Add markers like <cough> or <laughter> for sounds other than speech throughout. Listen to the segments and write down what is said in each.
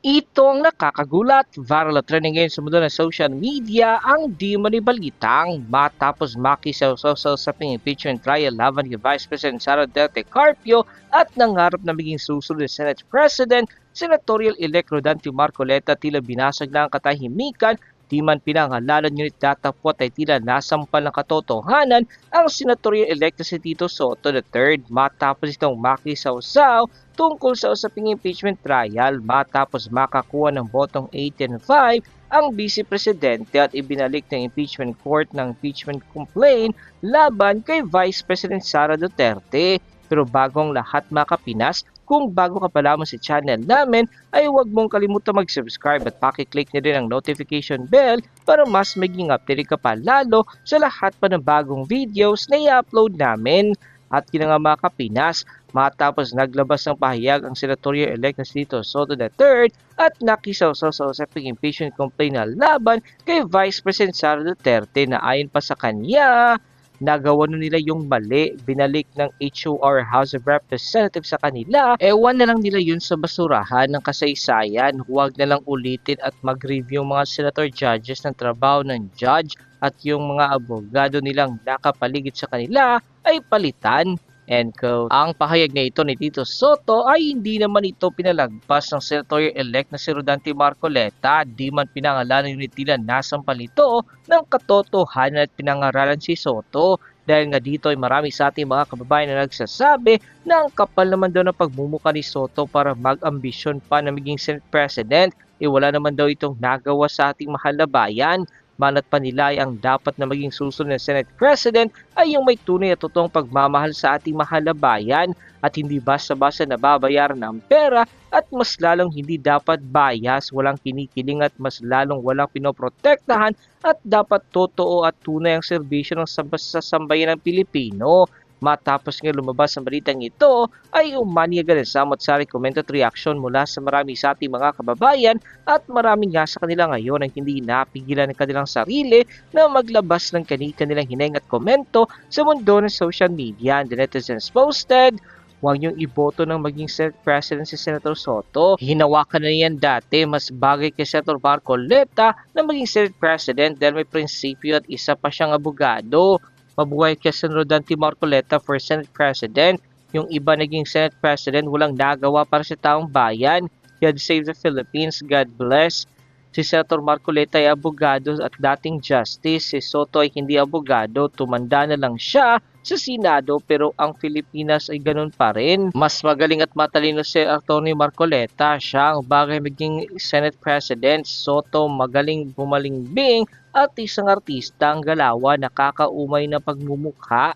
Ito ang nakakagulat, viral at trending ngayon sa mundo ng social media ang di manibalitang matapos makisaw-saw sa impeachment trial laban kay Vice President Sara Duterte Carpio at nangarap na maging susunod na Senate President, Senatorial-elect Rodante Marcoleta tila binasag na ang katahimikan Di man pinangalanan ngunit datapot ay tila nasampal ng katotohanan ang senatorial-elect na si Tito Soto III matapos itong makisaw-saw tungkol sa usaping impeachment trial matapos makakuha ng botong 8 and 5 ang Vice Presidente at ibinalik ng impeachment court ng impeachment complaint laban kay Vice President Sara Duterte. Pero bagong lahat mga kapinas, kung bago ka pa lamang sa channel namin, ay huwag mong kalimutan mag-subscribe at pakiclick na rin ang notification bell para mas maging updated ka pa lalo sa lahat pa ng bagong videos na i-upload namin. At yun nga mga kapinas, matapos naglabas ng pahayag ang senatorial-elect na si Tito Soto III at nakisawsaw sa usaping impeachment complaint na laban kay Vice President Sara Duterte na ayon pa sa kanya, nagawa na nila yung mali, binalik ng HOR House of Representatives sa kanila, ewan na lang nila yun sa basurahan ng kasaysayan, huwag na lang ulitin at mag-review mga senator judges ng trabaho ng judge at yung mga abogado nilang nakapaligid sa kanila ay palitan. End quote. Ang pahayag na ito ni Tito Soto ay hindi naman ito pinalagpas ng senatorial-elect na si Rodante Marcoleta. Di man pinangalanan yung tila nasampal ito ng katotohanan at pinangaralan si Soto. Dahil nga dito ay marami sa ating mga kababayan na nagsasabi na ang kapal naman daw ng pagmumuka ni Soto para mag-ambisyon pa na maging Senate President. E wala naman daw itong nagawa sa ating mahal na bayan manat pa nila ay ang dapat na maging susunod na Senate President ay yung may tunay at totoong pagmamahal sa ating mahal na bayan at hindi basta-basta nababayaran ng pera at mas lalong hindi dapat bias, walang kinikiling at mas lalong walang pinoprotektahan at dapat totoo at tunay ang serbisyo ng sa sambayan ng Pilipino. Matapos nga lumabas ang balitang ito, ay umani agad ang samot sari comment at reaction mula sa marami sa ating mga kababayan at marami nga sa kanila ngayon ang hindi napigilan ng kanilang sarili na maglabas ng kanilang hineng at komento sa mundo ng social media. And the netizens posted, Huwag niyong iboto ng maging Senate President si Senator Soto. Hinawakan na yan dati. Mas bagay kay Senator Marcoleta na maging Senate President dahil may prinsipyo at isa pa siyang abogado mabuhay kay Sen. Rodante Marcoleta for Senate President. Yung iba naging Senate President walang nagawa para sa taong bayan. God save the Philippines, God bless. Si Senator Marcoleta ay abogado at dating justice. Si Soto ay hindi abogado, tumanda na lang siya sa Senado pero ang Pilipinas ay ganun pa rin. Mas magaling at matalino si Atty. Marcoleta. Siya ang bagay maging Senate President. Soto magaling bumalingbing at isang artista ang galawa nakakaumay na pagmumukha.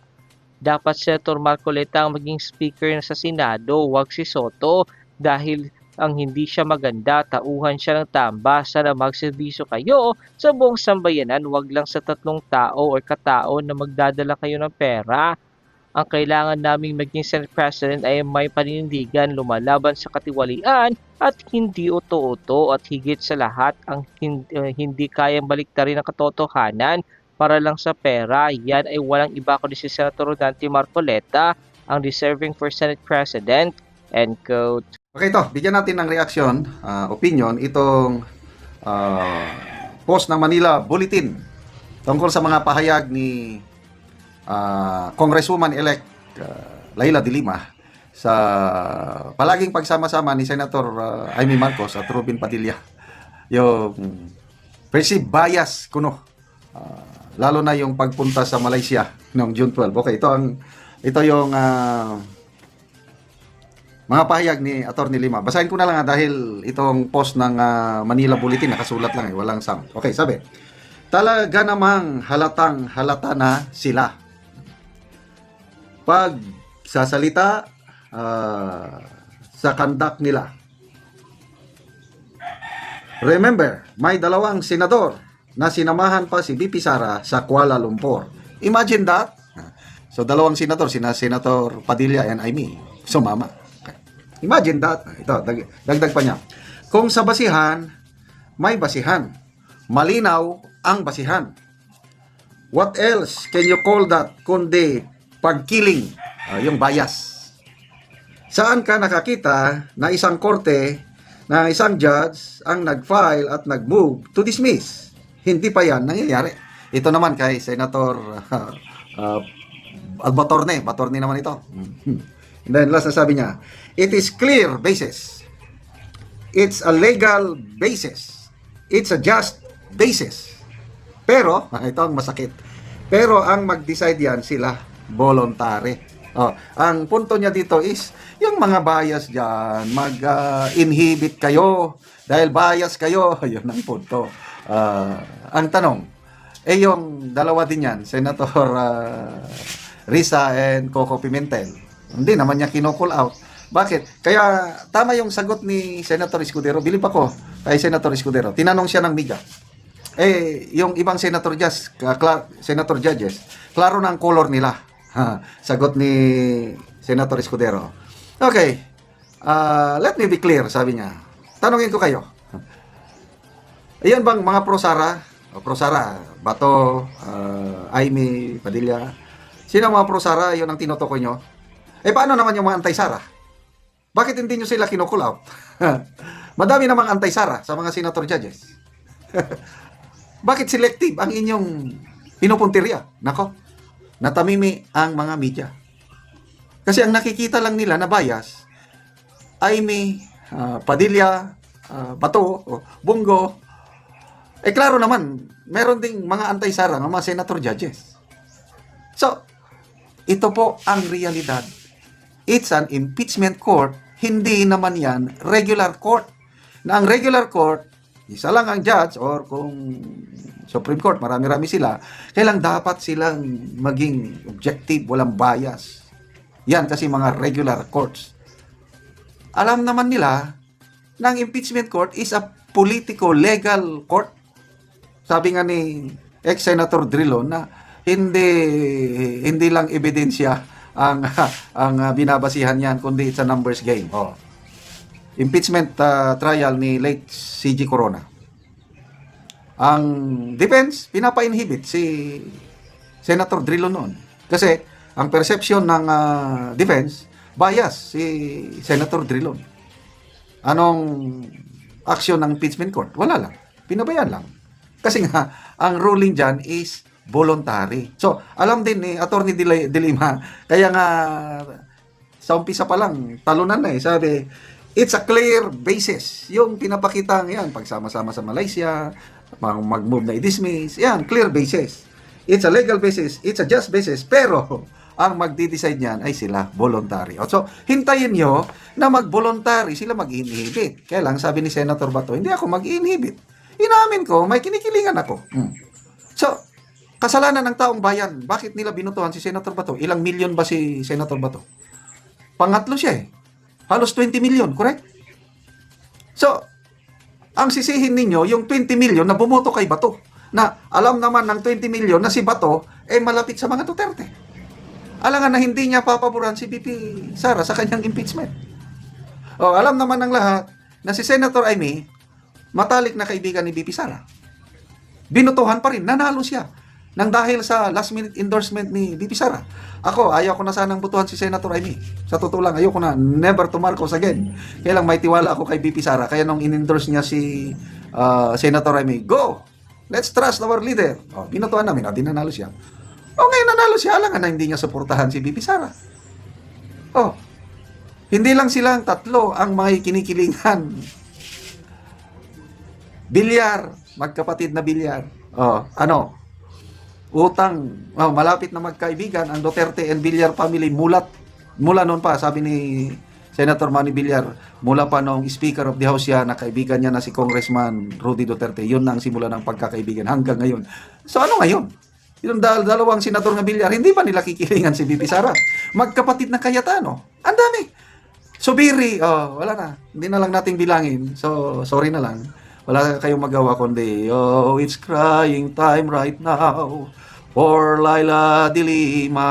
Dapat si Senator Marcoleta ang maging speaker sa Senado, wag si Soto dahil ang hindi siya maganda, tauhan siya ng tamba, sana magserbisyo kayo sa buong sambayanan, wag lang sa tatlong tao o katao na magdadala kayo ng pera. Ang kailangan naming maging Senate President ay may paninindigan, lumalaban sa katiwalian at hindi uto-uto at higit sa lahat ang hindi, uh, hindi kayang baliktarin ang katotohanan para lang sa pera. Yan ay walang iba kundi si Senator Dante Marcoleta, ang deserving for Senate President. End quote. Okay, ito. Bigyan natin ng reaction, uh, opinion, itong uh, post ng Manila Bulletin tungkol sa mga pahayag ni uh, Congresswoman-elect uh, Laila de Lima sa palaging pagsama-sama ni Senator uh, Amy Marcos at Robin Padilla. Yung perceived bias kuno. Uh, lalo na yung pagpunta sa Malaysia noong June 12. Okay, ito ang ito yung uh, mga pahayag ni Attorney Lima. Basahin ko na lang ha, dahil itong post ng uh, Manila Bulletin nakasulat lang eh, walang sound. Okay, sabi. Talaga namang halatang halata na sila. Pag sasalita uh, sa kandak nila. Remember, may dalawang senador na sinamahan pa si BP Sara sa Kuala Lumpur. Imagine that. So, dalawang senador, sina Senator Padilla and Amy, sumama. Imagine that. Ito, dag dagdag pa niya. Kung sa basihan, may basihan. Malinaw ang basihan. What else can you call that kundi pagkiling, uh, yung bias? Saan ka nakakita na isang korte na isang judge ang nag-file at nag-move to dismiss. Hindi pa yan nangyayari. Ito naman kay Senator <laughs> uh, uh, Albatorne. Batorne naman ito. <laughs> And then last na sabi niya, it is clear basis. It's a legal basis. It's a just basis. Pero, <laughs> ito ang masakit. Pero ang mag-decide yan sila voluntary. Oh, ang punto niya dito is yung mga bias diyan mag-inhibit kayo dahil bias kayo. <laughs> Yun ang punto. Ah, ang tanong, eh yung dalawa din yan, Senator ah, Risa and Coco Pimentel. Hindi naman niya kinukul out. Bakit? Kaya tama yung sagot ni Senator Escudero. Bilib ako kay Senator Escudero. Tinanong siya ng media. Eh, yung ibang senator ka- kla- senator judges, klaro na ang color nila. Ha, sagot ni Senator Escudero. Okay. ah, let me be clear, sabi niya. Tanungin ko kayo. Iyon bang mga pro-Sara? O, pro-Sara, Bato, ah, Aimee, Padilla. Sino mga pro-Sara? Yun ang tinutukoy nyo. Eh, paano naman yung mga anti-Sara? Bakit hindi nyo sila kinukul out? <laughs> Madami namang anti-Sara sa mga senator judges. <laughs> Bakit selective ang inyong pinupuntirya? Nako, natamimi ang mga media. Kasi ang nakikita lang nila na bias ay may ah, Padilla, ah, Bato, o Bungo. Eh klaro naman, meron ding mga anti-sara mga senator judges. So, ito po ang realidad. It's an impeachment court, hindi naman yan regular court. Na ang regular court, isa lang ang judge or kung Supreme Court, marami-rami sila, kailang dapat silang maging objective, walang bias. Yan kasi mga regular courts. Alam naman nila na ang impeachment court is a politico-legal court. Sabi nga ni ex-senator Drilon na hindi hindi lang ebidensya ang <laughs> ang binabasihan niyan kundi it's a numbers game. Oh. Impeachment uh, trial ni late CG Corona. Ang defense pinapa-inhibit si Senator Drilon noon. Kasi ang perception ng uh, defense bias si Senator Drilon. Anong action ng impeachment court? Wala lang. Pinabayaan lang. Kasi nga, ang ruling dyan is voluntary. So, alam din ni Attorney Dile- Dilima, kaya nga sa umpisa pa lang, talunan na eh. Sabi, it's a clear basis. Yung pinapakita yan, pagsama-sama sa Malaysia, mag- mag-move na i-dismiss, yan, clear basis. It's a legal basis, it's a just basis, pero ang magdi-decide niyan ay sila voluntary. So, hintayin nyo na mag-voluntary, sila mag-inhibit. Kaya lang, sabi ni Senator Bato, hindi ako mag-inhibit. Inamin ko, may kinikilingan ako. Hmm. So, kasalanan ng taong bayan. Bakit nila binutuhan si Senator Bato? Ilang milyon ba si Senator Bato? Pangatlo siya eh. Halos 20 million, correct? So, ang sisihin ninyo, yung 20 million na bumoto kay Bato, na alam naman ng 20 million na si Bato, eh malapit sa mga Duterte. Alangan na hindi niya papaboran si BP Sara sa kanyang impeachment. O, alam naman ng lahat na si Senator Amy, matalik na kaibigan ni BP Sara. Binutuhan pa rin, nanalo siya. Nang dahil sa last minute endorsement ni BP Sara. Ako, ayaw ko na sanang butuhan si Senator Amy. Sa totoo lang, ayaw ko na never to Marcos again. Kaya lang may tiwala ako kay BP Sara. Kaya nung in-endorse niya si ah, Senator Amy, go! Let's trust our leader. Oh, binutuhan namin, oh, di nanalo siya. O ngayon nanalo siya, alangan na hindi niya suportahan si BP Sara. Oh, hindi lang silang tatlo ang mga kinikilingan Bilyar, magkapatid na bilyar. Oh, ano? Utang, oh, malapit na magkaibigan ang Duterte and Bilyar family mulat mula noon pa sabi ni Senator Manny Villar mula pa nung Speaker of the House siya na kaibigan niya na si Congressman Rudy Duterte. Yun na ang simula ng pagkakaibigan hanggang ngayon. So ano ngayon? Yung dal dalawang senador nga Villar hindi ba nila kikilingan si BP Sara? Magkapatid na Cayetano ang dami. Subiri, oh, wala na. Hindi na lang natin bilangin. So, sorry na lang. Wala kayong magawa kundi, oh, it's crying time right now for Laila Dilima.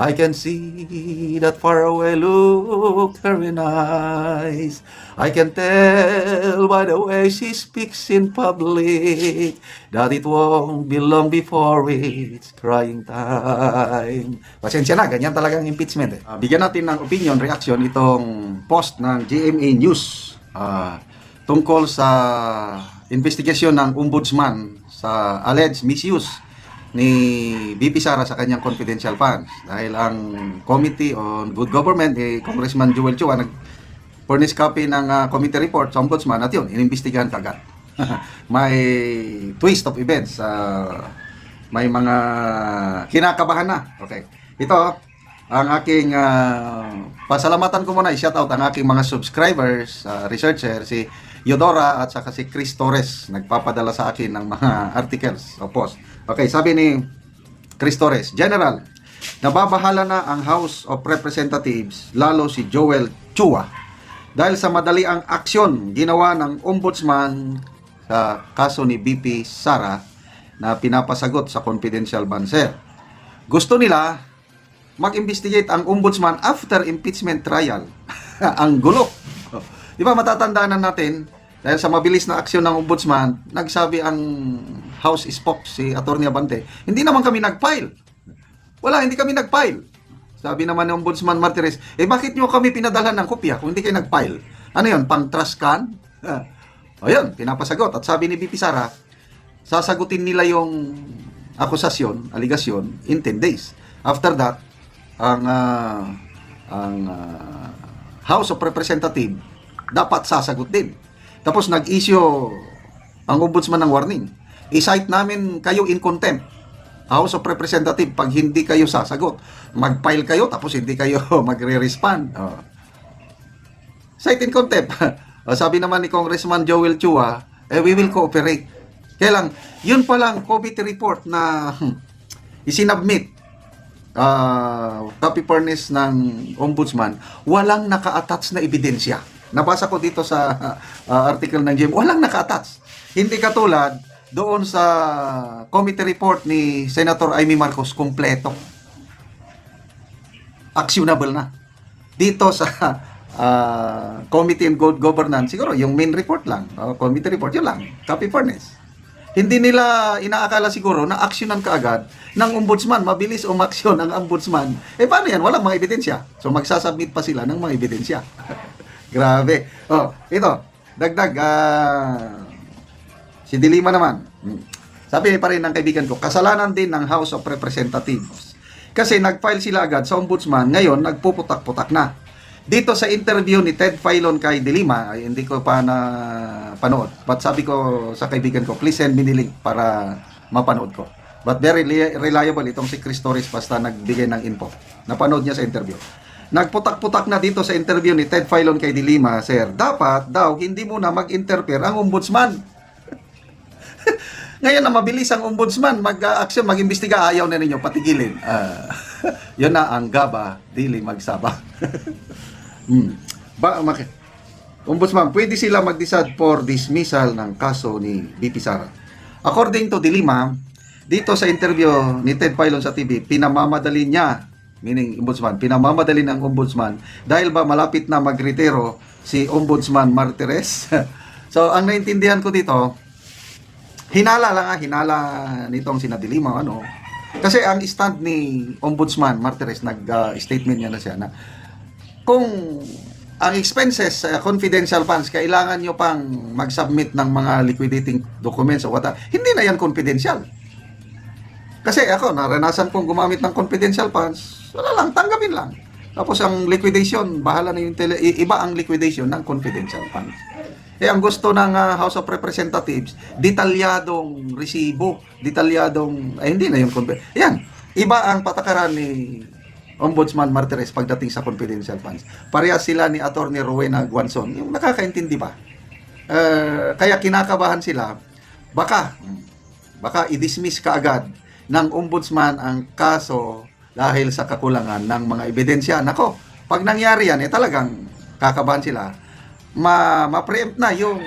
I can see that far away look very nice. I can tell by the way she speaks in public that it won't be long before it's crying time. Pasensya na, ganyan talagang impeachment eh. Ah, bigyan natin ng opinion, reaction itong post ng GMA News ah, tungkol sa investigasyon ng ombudsman sa alleged misuse ni BP Sara sa kanyang confidential funds. Dahil ang Committee on Good Government, eh, Congressman Joel Chua, nag furnish copy ng ah, committee report sa ombudsman at yun, inimbestigahan kagad. <laughs> may twist of events. ah, may mga kinakabahan na. Okay. Ito, ang aking ah, pasalamatan ko muna, i-shout out ang aking mga subscribers, ah, researcher, si Yodora at saka si Chris Torres, nagpapadala sa akin ng mga <laughs> articles o post. Okay, sabi ni Chris Torres, General, nababahala na ang House of Representatives, lalo si Joel Chua, dahil sa madali ang aksyon ginawa ng ombudsman sa kaso ni BP Sara na pinapasagot sa confidential banser. Gusto nila mag-investigate ang ombudsman after impeachment trial. <laughs> ang gulo. Di ba matatandaan na natin dahil sa mabilis na aksyon ng ombudsman, nagsabi ang House Spock si Attorney Abante, hindi naman kami nag-file. Wala, hindi kami nag-file. Sabi naman ng Ombudsman Martires, eh bakit nyo kami pinadala ng kopya kung hindi kayo nag-file? Ano yun, pang trust can? <laughs> o yun, pinapasagot. At sabi ni BP Sara, sasagutin nila yung akusasyon, aligasyon, in 10 days. After that, ang ah, ang ah, House of Representative dapat sasagot din. Tapos nag-issue ang ombudsman ng warning. I-cite namin kayo in contempt. House of Representative pag hindi kayo sasagot. Mag-file kayo tapos hindi kayo <laughs> magre-respond. Oh. Cite in contempt. <laughs> O, sabi naman ni Congressman Joel Chua, eh, we will cooperate. Kaya lang, yun pa lang committee report na <laughs> isinabmit uh, copy furnace ng ombudsman, walang naka-attach na ebidensya. Nabasa ko dito sa uh, <laughs> article ng GM, walang naka-attach. Hindi katulad doon sa committee report ni Senator Amy Marcos, kompleto. Actionable na. Dito sa uh, <laughs> Committee on Good Governance, siguro yung main report lang, uh, committee report, yun lang, copy furnace. Hindi nila inaakala siguro na aksyonan kaagad ng ombudsman. Mabilis umaksyon ang <laughs> ombudsman. Eh paano yan? Walang mga ebidensya. So magsasubmit pa sila ng mga ebidensya. Grabe. Oh, ito. Dagdag. ah, si Dilima naman. Sabi pa rin ng kaibigan ko, kasalanan din ng House of Representatives. Kasi nag-file sila agad sa ombudsman. Ngayon, nagpuputak-putak na. Dito sa interview ni Ted Filon kay Dilima, ay hindi ko pa na panood. But sabi ko sa kaibigan ko, please send me the link para mapanood ko. But very li- reliable itong si Chris Torres basta nagbigay ng info. Napanood niya sa interview. Nagputak-putak na dito sa interview ni Ted Filon kay Dilima, Sir, dapat daw hindi muna mag-interfere ang ombudsman. <laughs> Ngayon na mabilis ang ombudsman mag-action, mag-imbestiga, ayaw na ninyo patigilin. Ah, <laughs> yun na ang gaba, dili magsaba. <laughs> Hmm. Ba, maki- Ombudsman, pwede sila mag-decide for dismissal ng kaso ni BP Sara. According to Dilima, dito sa interview ni Ted Filon sa TV, pinamamadali niya, meaning Ombudsman, pinamamadali ng Ombudsman dahil ba malapit na magretiro si Ombudsman Martires. <laughs> so, ang naintindihan ko dito, hinala lang ah, hinala nitong sina Dilima, ano, kasi ang stand ni Ombudsman Martires, nag-statement niya na siya na kung ang expenses sa confidential funds, kailangan nyo pang mag-submit ng mga liquidating documents o what, hindi na yan confidential. Kasi ako, naranasan kong gumamit ng confidential funds, wala lang, tanggapin lang. Tapos ang liquidation, bahala na yung tele, iba ang liquidation ng confidential funds. Eh, ang gusto ng ah, House of Representatives, detalyadong resibo, detalyadong, ay hindi na yung confidential. Yan, iba ang patakaran ni Ombudsman Martires pagdating sa confidential funds. Parehas sila ni Attorney Rowena Guanzon, yung nakakaintindi ba? Eh, kaya kinakabahan sila, baka, baka i-dismiss kaagad ng ombudsman ang kaso dahil sa kakulangan ng mga ebidensya. Nako, pag nangyari yan, eh talagang kakabahan sila. Ma, ma-preempt na yung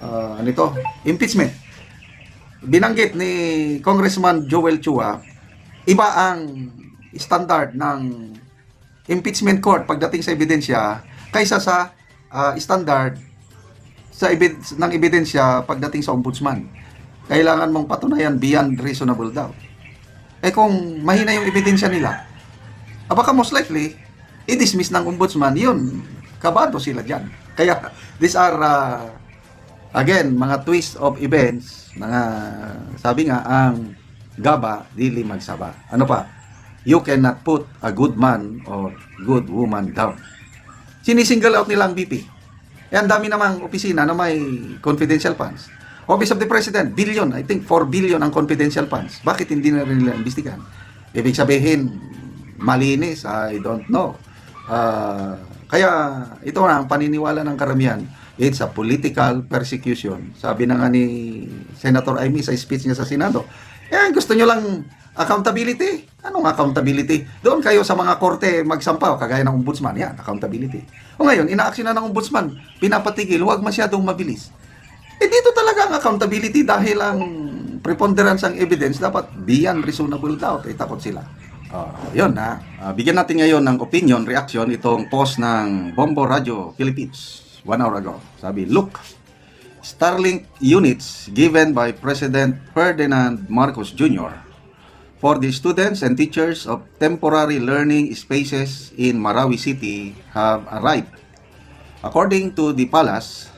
uh, ano ito, impeachment. Binanggit ni Congressman Joel Chua, iba ang standard ng impeachment court pagdating sa ebidensya kaysa sa ah, standard sa ebid- ng ebidensya pagdating sa ombudsman. Kailangan mong patunayan beyond reasonable doubt. Eh kung mahina yung ebidensya nila, ah, baka most likely, i-dismiss ng ombudsman, yun, kabado sila dyan. <laughs> Kaya, these are, uh, again, mga twist of events, mga, sabi nga, ang gaba, dili magsaba. Ano pa? You cannot put a good man or good woman down. Sinisingle out nila ang BP. Eh, ang dami namang opisina na may confidential funds. Office of the President, billion, I think 4 billion ang confidential funds. Bakit hindi na rin nila imbestigan? Ibig sabihin, malinis, I don't know. Ah, kaya ito na ang paniniwala ng karamihan. It's a political persecution. Sabi na nga ni Senator Amy sa speech niya sa Senado. Eh, gusto nyo lang accountability. Anong accountability? Doon kayo sa mga korte magsampaw, kagaya ng ombudsman. Yan, accountability. O ngayon, inaaksyon na ng ombudsman, pinapatigil, huwag masyadong mabilis. Eh dito talaga ang accountability dahil ang preponderance ang evidence dapat beyond reasonable doubt. Eh takot sila. Ah, yun ha. Ah, bigyan natin ngayon ng opinion, reaction itong post ng Bombo Radio Philippines one hour ago. Sabi, look, Starlink units given by President Ferdinand Marcos Jr. for the students and teachers of temporary learning spaces in Marawi City have arrived. According to the palace,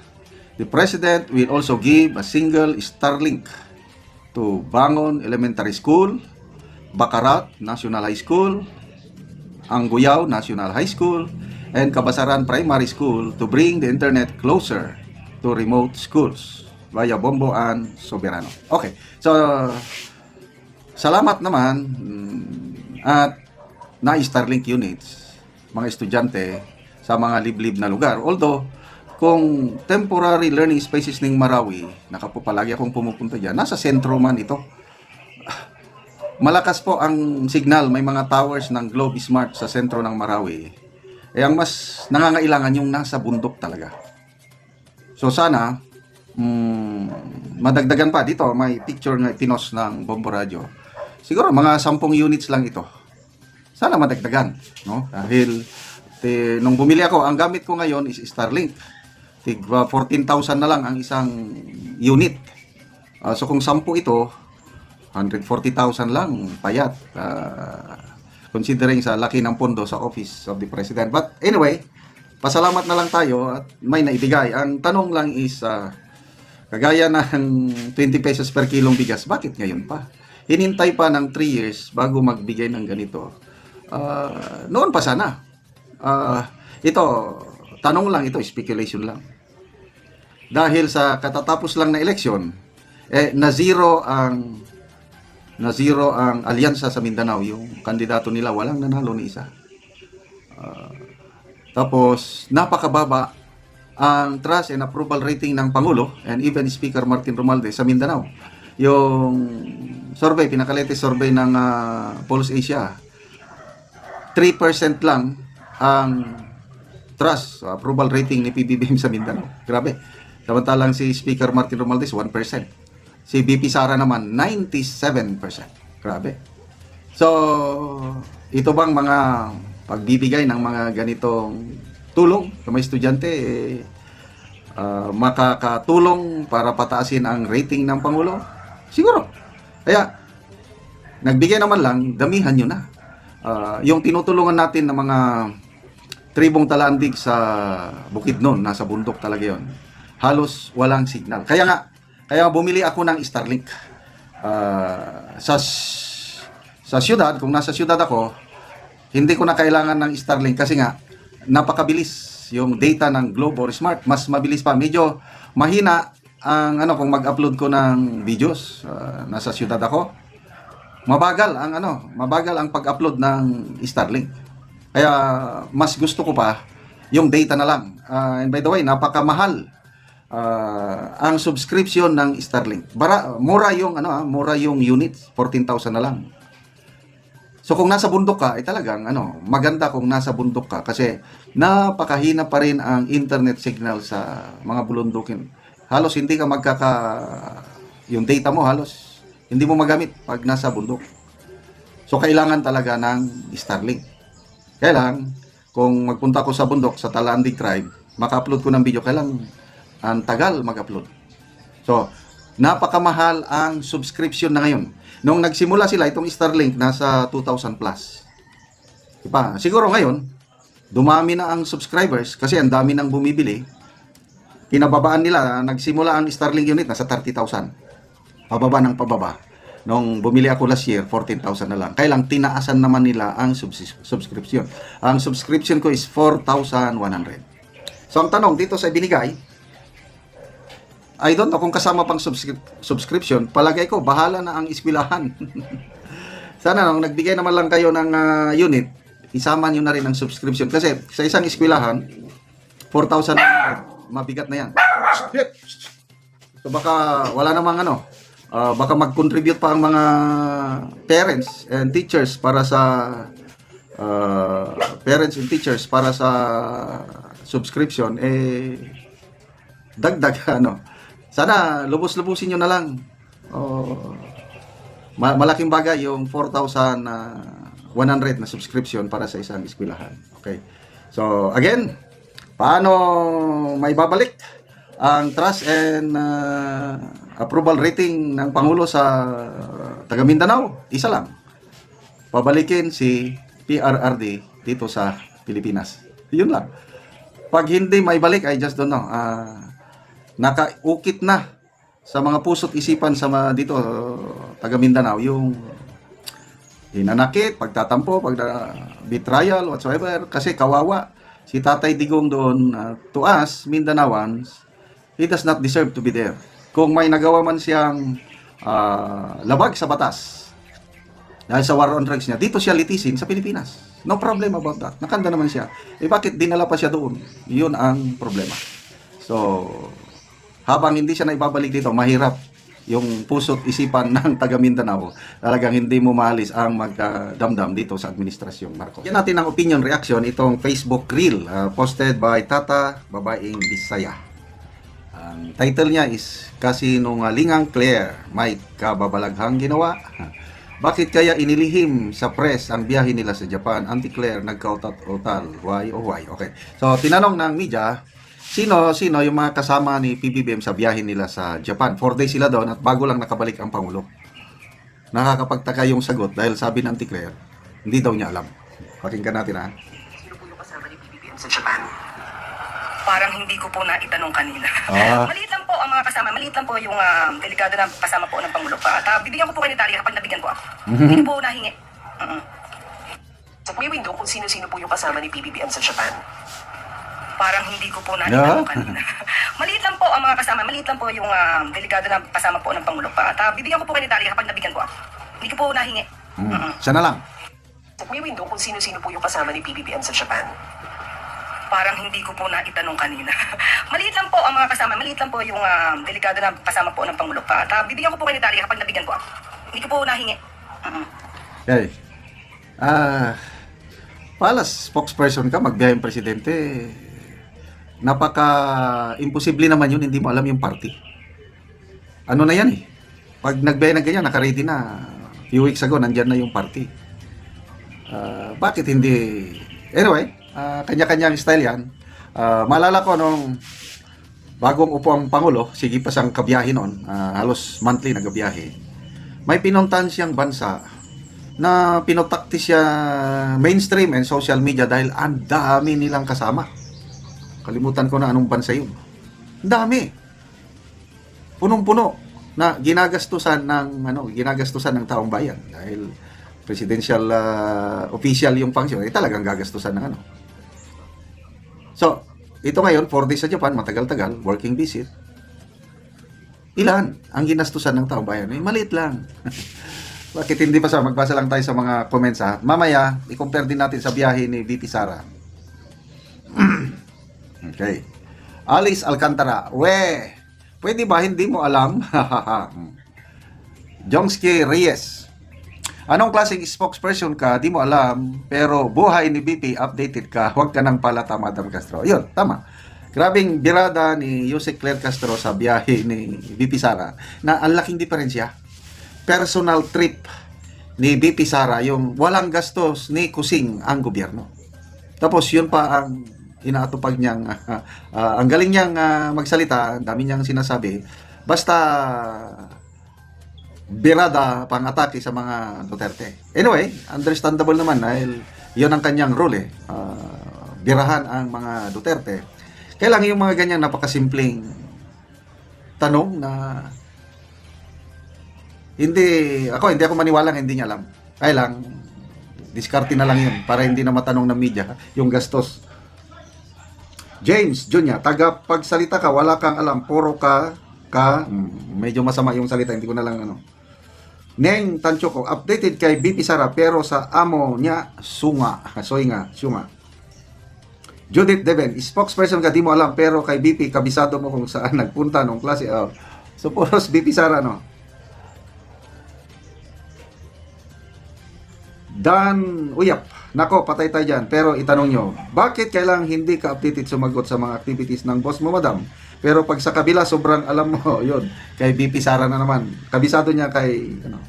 the president will also give a single Starlink to Bangon Elementary School, Bakarat National High School, Anguyaw National High School, and Kabasaran Primary School to bring the internet closer to remote schools via Bomboan Soberano. Okay, so salamat naman mm, at na Starlink units mga estudyante sa mga liblib na lugar. Although, kung temporary learning spaces ng Marawi, nakapo palagi akong pumupunta dyan, nasa sentro man ito. Malakas po ang signal, may mga towers ng Globe Smart sa sentro ng Marawi. Eh, ang mas nangangailangan yung nasa bundok talaga. So sana, mm, madagdagan pa dito, may picture nga pinos ng Bombo Radio. Siguro mga 10 units lang ito. Sana madagdagan, no? Dahil te, nung bumili ako, ang gamit ko ngayon is Starlink. Tig uh, 14,000 na lang ang isang unit. Ah, so kung 10 ito, 140,000 lang payat. Ah, considering sa laki ng pondo sa office of the president. But anyway, pasalamat na lang tayo at may naibigay. Ang tanong lang is ah, kagaya ng 20 pesos per kilong bigas, bakit ngayon pa? Hinintay pa ng 3 years bago magbigay ng ganito. Ah, noon pa sana. Ah, ito, tanong lang ito, speculation lang. Dahil sa katatapos lang na eleksyon, eh, na zero ang na zero ang alyansa sa Mindanao, yung kandidato nila walang nanalo ni isa. Ah, tapos napakababa ang trust and approval rating ng Pangulo and even Speaker Martin Romualdez sa Mindanao. Yung survey, pinakalatest survey ng ah, Pulse Asia, 3% lang ang trust, approval rating ni PBBM sa Mindanao. Grabe. Samantalang si Speaker Martin Romualdez, 1%. Si BP Sara naman, 97%. Grabe. So, ito bang mga pagbibigay ng mga ganitong tulong sa mga estudyante, eh, ah, makakatulong para pataasin ang rating ng Pangulo? Siguro. Kaya, nagbigay naman lang, damihan nyo na. Ah, yung tinutulungan natin ng mga tribong talandig sa Bukidnon, nasa bundok talaga yon. Halos walang signal. Kaya nga, kaya bumili ako ng Starlink. Ah, sa sa syudad, kung nasa syudad ako, hindi ko na kailangan ng Starlink kasi nga napakabilis yung data ng Globe or Smart, mas mabilis pa. Medyo mahina ang ano kung mag-upload ko ng videos ah, nasa syudad ako. Mabagal ang ano, mabagal ang pag-upload ng Starlink. Kaya mas gusto ko pa yung data na lang. Ah, and by the way, napakamahal ah, ang subscription ng Starlink. Bara, mura yung ano, ah, mura yung units, 14,000 na lang. So kung nasa bundok ka, ay talagang ano, maganda kung nasa bundok ka kasi napakahina pa rin ang internet signal sa mga bulundukin. Halos hindi ka magkaka yung data mo halos hindi mo magamit pag nasa bundok. So kailangan talaga ng Starlink. Kaya lang, kung magpunta ko sa bundok, sa Talandig Tribe, maka-upload ko ng video, kailang ang tagal mag-upload. So, napakamahal ang subscription na ngayon. Nung nagsimula sila, itong Starlink, nasa 2,000 plus. Diba? Siguro ngayon, dumami na ang subscribers kasi ang dami nang bumibili. pinababaan nila, nagsimula ang Starlink unit nasa 30,000. Pababa ng pababa. Nung bumili ako last year, 14,000 na lang. Kaya lang, tinaasan naman nila ang subs- subscription. Ang subscription ko is 4,100. So, ang tanong dito sa binigay, I don't know kung kasama pang subscri- subscription, palagay ko, bahala na ang iskwilahan. <laughs> Sana nung nagbigay naman lang kayo ng ah, unit, isama nyo na rin ang subscription. Kasi sa isang iskwilahan, 4,000 mabigat na yan. So baka wala namang ano, ah, baka mag-contribute pa ang mga parents and teachers para sa ah, parents and teachers para sa subscription eh dagdag <laughs> ano. Sana lubos-lubusin nyo na lang. Oh, ma- malaking bagay yung 4,100 na subscription para sa isang eskwelahan. Okay. So, again, paano may babalik ang trust and uh, approval rating ng Pangulo sa taga Mindanao? Isa lang. Pabalikin si PRRD dito sa Pilipinas. Yun lang. Pag hindi may balik, I just don't know. Ah, nakaukit na sa mga puso't isipan sa mga dito taga Mindanao yung hinanakit, pagtatampo, pag betrayal, whatsoever. Kasi kawawa si Tatay Digong doon uh, to us, Mindanaoans, he does not deserve to be there. Kung may nagawa man siyang uh, labag sa batas dahil sa war on drugs niya, dito siya litisin sa Pilipinas. No problem about that. Nakanda naman siya. Eh bakit dinala pa siya doon? Yun ang problema. So, habang hindi siya na ibabalik dito, mahirap yung puso't isipan <laughs> ng taga Mindanao. Talagang hindi mo maalis ang magdamdam dito sa administrasyong Marcos. Yan natin ang opinion reaction itong Facebook reel uh, posted by Tata Babaeng Bisaya. Ang title niya is Kasinungalingang Claire, may kababalaghang ginawa. <laughs> Bakit kaya inilihim sa press ang biyahe nila sa Japan? Auntie Claire, nagkautat-utal. Why o why? Okay. So, tinanong ng media, sino, sino yung mga kasama ni PBBM sa biyahe nila sa Japan? Four days sila doon at bago lang nakabalik ang Pangulo. Nakakapagtaka yung sagot dahil sabi ng Claire, hindi daw niya alam. Pakinggan natin ha. Sino po yung kasama ni BBBM sa Japan? Parang hindi ko po na itanong kanina. Ah. <laughs> maliit lang po ang mga kasama. Maliit lang po yung ah, delikado na kasama po ng Pangulo. At ah, bibigyan ko po kayo ni Talia kapag nabigyan ko ako. Hindi ko po nahingi. Mm-mm. Sa may window kung sino-sino po yung kasama ni PBBM sa Japan. Parang hindi ko po na Yeah. kanina. maliit lang po ang mga kasama. Maliit lang po yung ah, delikado na kasama po ng Pangulo. At ah, bibigyan ko po kayo Talia kapag nabigyan ko ako. Hindi ko po nahingi. Hmm. Siya na lang. Sa may window kung sino-sino po yung kasama ni PBBM sa Japan. Parang hindi ko po na itanong kanina. <laughs> maliit lang po ang mga kasama. Maliit lang po yung ah, delikado na kasama po ng Pangulo. At ah, bibigyan ko po kayo Talia kapag nabigyan ko ako. Hindi ko po nahingi. Mm-mm. Okay. Ah, palas spokesperson ka, magbiyaheng presidente. Napaka imposible naman yun, hindi mo alam yung party. Ano na yan eh. Pag nagbiyahe na ganyan, nakaready na. Few weeks ago, nandyan na yung party. Ah, bakit hindi... Anyway, ah, kanya-kanyang style yan. Ah, maalala ko nung bagong upo ang Pangulo, sige pa siyang kabiyahe noon, ah, halos monthly nagabiyahe. May pinuntahan siyang bansa na pinotakti siya mainstream and social media dahil ang dami nilang kasama. Kalimutan ko na anong bansa yun. Ang dami. Punong-puno na ginagastusan ng ano, ginagastusan ng taong bayan dahil presidential ah, official yung function, eh talagang gagastusan ng ano. So, ito ngayon, 4 days sa Japan, matagal-tagal, working visit. Ilan ang ginastusan ng taong bayan? Eh, maliit lang. <laughs> Bakit hindi pa sa magbasa lang tayo sa mga comments ha? Mamaya, i-compare din natin sa biyahe ni VP Sara. <clears throat> okay. Alice Alcantara. We, pwede ba hindi mo alam? <laughs> Jongski Reyes. Anong klaseng spokesperson ka, di mo alam, pero buhay ni BP updated ka, huwag ka nang palata, Madam Castro. Yun, tama. Grabing birada ni Jose Claire Castro sa biyahe ni BP Sara na ang laking diferensya personal trip ni BP Sara yung walang gastos ni Kusing ang gobyerno. Tapos yun pa ang inaatupag niyang ah, <laughs> ah, ang galing niyang ah, magsalita, dami niyang sinasabi. Basta birada pang atake sa mga Duterte. Anyway, understandable naman dahil yun ang kanyang role eh. Ah, birahan ang mga Duterte. Kaya yung mga ganyan napakasimpleng tanong na hindi, ako hindi ako maniwalang hindi niya alam. Kaya lang, diskarte na lang yun para hindi na matanong ng media yung gastos. James Jr., taga pagsalita ka, wala kang alam, puro ka, ka, mm, medyo masama yung salita, hindi ko na lang ano. Neng Tanchoko, updated kay BP Sara pero sa amo niya, sunga, soy nga, sunga. Judith Deven, spokesperson ka, di mo alam, pero kay BP, kabisado mo kung saan nagpunta nung klase. Oh. So, puros BP Sara, no? Dan Uyap, nako, patay tayo dyan. Pero itanong nyo, bakit kailang hindi ka updated sumagot sa mga activities ng boss mo, madam? Pero pag sa kabila, sobrang alam mo, <laughs> yun, kay BP Sara na naman. Kabisado niya kay, ano,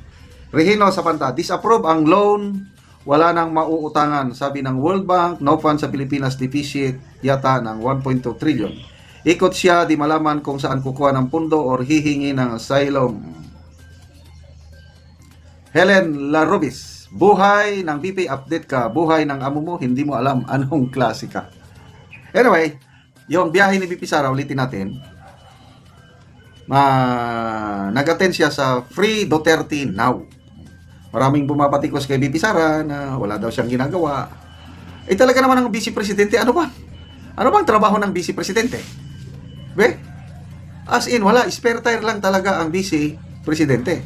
Regino Sapanta, disapprove ang loan wala nang mauutangan. Sabi ng World Bank, no fund sa Pilipinas deficit yata ng 1.2 trillion. Ikot siya, di malaman kung saan kukuha ng pundo or hihingi ng asylum. Helen Larubis, buhay ng BP update ka, buhay ng amo mo, hindi mo alam anong klase ka. Anyway, yung biyahe ni BP Sara, ulitin natin. Ma nag-attend siya sa Free Duterte Now. Maraming bumapatikos kay BP Sara na wala daw siyang ginagawa. Eh talaga naman ang vice presidente, ano ba? Ano bang trabaho ng vice presidente? Be? As in, wala. Spare tire lang talaga ang vice presidente.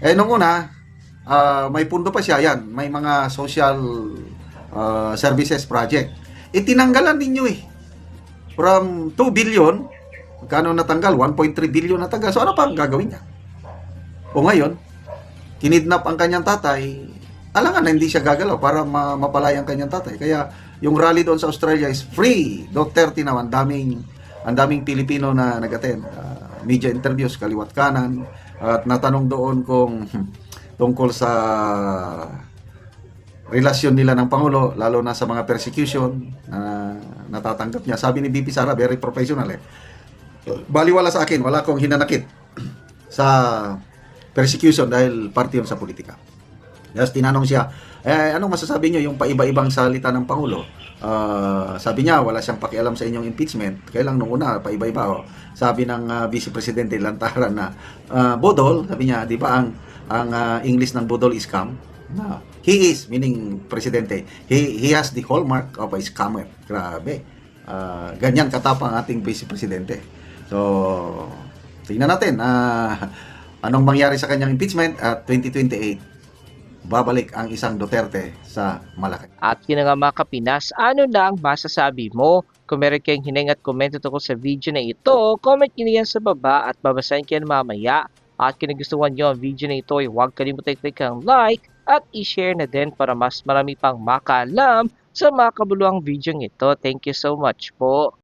Eh, nung una, ah, may pundo pa siya yan. May mga social ah, services project. Eh, tinanggalan ninyo eh. From 2 billion, magkano natanggal? 1.3 billion natanggal. So, ano pa ang gagawin niya? O ngayon, kinidnap ang kanyang tatay, alangan na hindi siya gagalaw para ma- mapalaya ang kanyang tatay. Kaya yung rally doon sa Australia is free. Duterte naman, daming, ang daming Pilipino na nag-attend. Ah, media interviews, kaliwat kanan. At natanong doon kung tungkol sa relasyon nila ng Pangulo, lalo na sa mga persecution na natatanggap niya. Sabi ni BP Sara, very professional eh. Baliwala sa akin, wala akong hinanakit sa persecution dahil parte yun sa politika. Tapos tinanong siya, eh, anong masasabi niyo yung paiba-ibang salita ng Pangulo? Ah, sabi niya, wala siyang pakialam sa inyong impeachment. Kaya lang nung una, paiba-iba. Oh. Sabi ng ah, Vice Presidente Lantaran na, ah, Bodol, sabi niya, di ba ang, ang ah, English ng Bodol is scam? Na, he is, meaning Presidente, he, he has the hallmark of a scammer. Grabe. Ah, ganyan katapang ating Vice Presidente. So, tingnan natin. ah anong mangyari sa kanyang impeachment at 2028 babalik ang isang Duterte sa Malaki. At yun nga mga kapinas, ano na ang masasabi mo? Kung meron kayong hining at komento tungkol sa video na ito, comment nyo sa baba at babasahin ko yan mamaya. At kung nagustuhan nyo ang video na ito, ay huwag kalimutan i-click ang like at i-share na din para mas marami pang makaalam sa mga kabuluhang video ito. Thank you so much po.